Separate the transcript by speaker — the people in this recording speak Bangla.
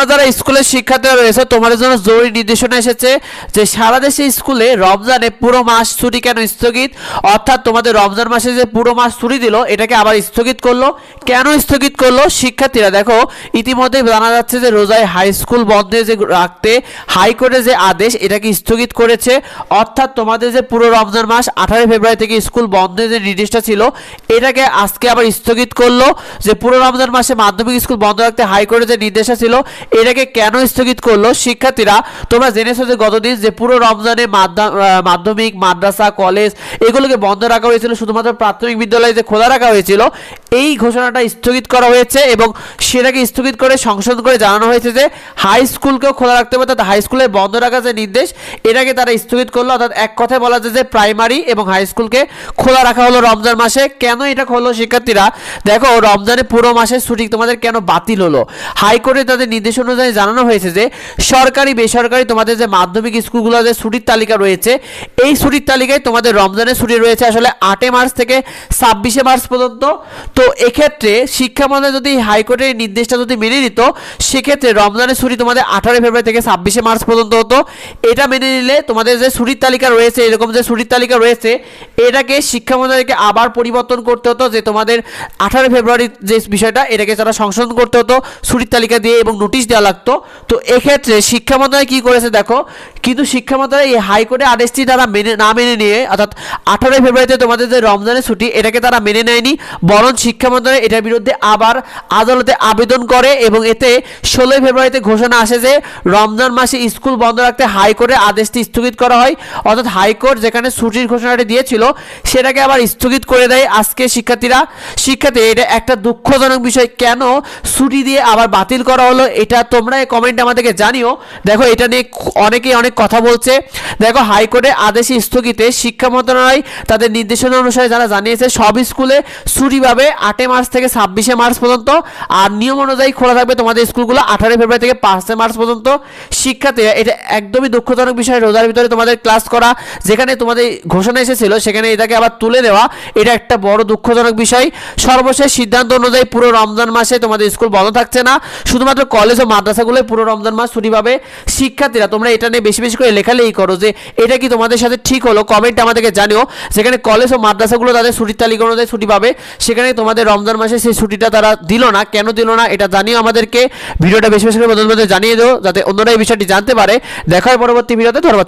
Speaker 1: তোমরা যারা স্কুলের শিক্ষার্থীরা রয়েছে, তোমাদের জন্য জরুরি নির্দেশনা এসেছে যে সারা দেশে স্কুলে রমজানে পুরো মাস ছুটি কেন স্থগিত? অর্থাৎ তোমাদের রমজান মাসে যে পুরো মাস ছুটি দিল, এটাকে আবার স্থগিত করল। কেন স্থগিত করল? শিক্ষার্থীরা, দেখো, ইতিমধ্যে জানা যাচ্ছে যে রোজায় হাই স্কুল বন্ধে যে রাখতে হাইকোর্টের যে আদেশ, এটাকে স্থগিত করেছে। অর্থাৎ তোমাদের যে পুরো রমজান মাস, আঠারোই ফেব্রুয়ারি থেকে স্কুল বন্ধের যে নির্দেশটা ছিল, এটাকে আজকে আবার স্থগিত করল যে পুরো রমজান মাসে মাধ্যমিক স্কুল বন্ধ রাখতে হাইকোর্টের যে নির্দেশটা ছিল এটাকে কেন স্থগিত করল? শিক্ষার্থীরা, তোমরা জেনেছো যে গতদিন যে পুরো রমজানে মাধ্যা- মাধ্যমিক, মাদ্রাসা, কলেজ, এগুলোকে বন্ধ রাখা হয়েছিল, শুধুমাত্র প্রাথমিক বিদ্যালয়ে যে খোলা রাখা হয়েছিল, এই ঘোষণাটা স্থগিত করা হয়েছে এবং সেটাকে স্থগিত করে সংশোধন করে জানানো হয়েছে যে হাই স্কুলকেও খোলা রাখতে হবে, অর্থাৎ হাই স্কুলে বন্ধ রাখার যে নির্দেশ, এটাকে তারা স্থগিত করল। অর্থাৎ এক কথায় বলা যায় যে প্রাইমারি এবং হাই স্কুলকে খোলা রাখা হলো রমজান মাসে। কেন এটা হলো শিক্ষার্থীরা? দেখো রমজানে পুরো মাসের ছুটি তোমাদের কেন বাতিল হলো? হাইকোর্টে তাদের নির্দেশ অনুযায়ী জানানো হয়েছে যে সরকারি, বেসরকারি তোমাদের যে মাধ্যমিক স্কুলগুলো যে ছুটির তালিকা রয়েছে, এই ছুটির তালিকায় তোমাদের রমজানের ছুটি রয়েছে আসলে আটই মার্চ থেকে ছাব্বিশে মার্চ পর্যন্ত। তো এক্ষেত্রে শিক্ষা মন্ত্রণালয় যদি হাইকোর্টের নির্দেশটা যদি মেনে নিত, সেক্ষেত্রে রমজানের ছুটি তোমাদের আঠারোই ফেব্রুয়ারি থেকে ছাব্বিশে মার্চ পর্যন্ত হতো। এটা মেনে নিলে তোমাদের যে ছুটির তালিকা রয়েছে, এরকম যে ছুটির তালিকা রয়েছে, এটাকে শিক্ষা মন্ত্রণালয়কে আবার পরিবর্তন করতে হতো যে তোমাদের আঠারো ফেব্রুয়ারির যে বিষয়টা, এটাকে তারা সংশোধন করতে হতো ছুটির তালিকা দিয়ে এবং নোটিশ দেওয়া লাগতো। তো এক্ষেত্রে শিক্ষা মন্ত্রণালয় কী করেছে দেখো, কিন্তু শিক্ষা মন্ত্রণালয় এই হাইকোর্টের আদেশটি তারা মেনে না মেনে নিয়ে, অর্থাৎ আঠারোই ফেব্রুয়ারিতে তোমাদের যে রমজানের ছুটি, এটাকে তারা মেনে নেয়নি, বরং শিক্ষা মন্ত্রণালয় এটার বিরুদ্ধে আবার আদালতে আবেদন করে এবং এতে ষোলোই ফেব্রুয়ারিতে ঘোষণা আসে যে রমজান মাসে স্কুল বন্ধ রাখতে হাইকোর্টের আদেশটি স্থগিত করা হয়। অর্থাৎ হাইকোর্ট যেখানে ছুটির ঘোষণাটি দিয়েছিল, সেটাকে আবার স্থগিত করে দেয় আজকে শিক্ষার্থীরা। শিক্ষার্থী, এটা একটা দুঃখজনক বিষয়, কেন ছুটি দিয়ে আবার বাতিল করা হলো এটা তোমরা কমেন্টে আমাদেরকে জানিও। দেখো, এটা নিয়ে অনেকেই অনেক কথা বলছে। দেখো হাইকোর্টের আদেশে স্থগিতে শিক্ষা মন্ত্রণালয় তাদের নির্দেশনা অনুসারে যারা জানিয়েছে, সব স্কুলে ছুটি পাবে আটই মার্চ থেকে ছাব্বিশে মার্চ পর্যন্ত আর নিয়ম অনুযায়ী খোলা থাকবে তোমাদের স্কুলগুলো আঠারোই ফেব্রুয়ারি থেকে পাঁচই মার্চ পর্যন্ত। শিক্ষার্থীরা, এটা একদমই দুঃখজনক বিষয়, রোজার ভিতরে তোমাদের ক্লাস করা, যেখানে তোমাদের ঘোষণা এসেছিল, সেখানে এটাকে আবার তুলে দেওয়া, এটা একটা বড় দুঃখজনক বিষয়। সর্বশেষ সিদ্ধান্ত অনুযায়ী পুরো রমজান মাসে তোমাদের স্কুল বন্ধ থাকছে না। শুধুমাত্র কলেজ ও মাদ্রাসাগুলোয় পুরো রমজান মাস ছুটি পাবে শিক্ষার্থীরা। তোমরা এটা নিয়ে বেশি বেশি করে লেখালেই করো যে, এটা কি তোমাদের সাথে ঠিক হলো? কমেন্ট আমাদেরকে জানিও। যেখানে কলেজ ও মাদ্রাসাগুলো তাদের ছুটির তালিকা অনুযায়ী ছুটি পাবে। সেখানে তোমাদের রমজান মাসে সেই ছুটিটা তারা দিল না। কেন দিল না এটা জানিও আমাদেরকে। ভিডিওটা বেশি বেশি করে বদল জানিয়ে দেবো যাতে অন্যরা এই বিষয়টি জানতে পারে। দেখার পরবর্তী ভিডিওতে ধন্যবাদ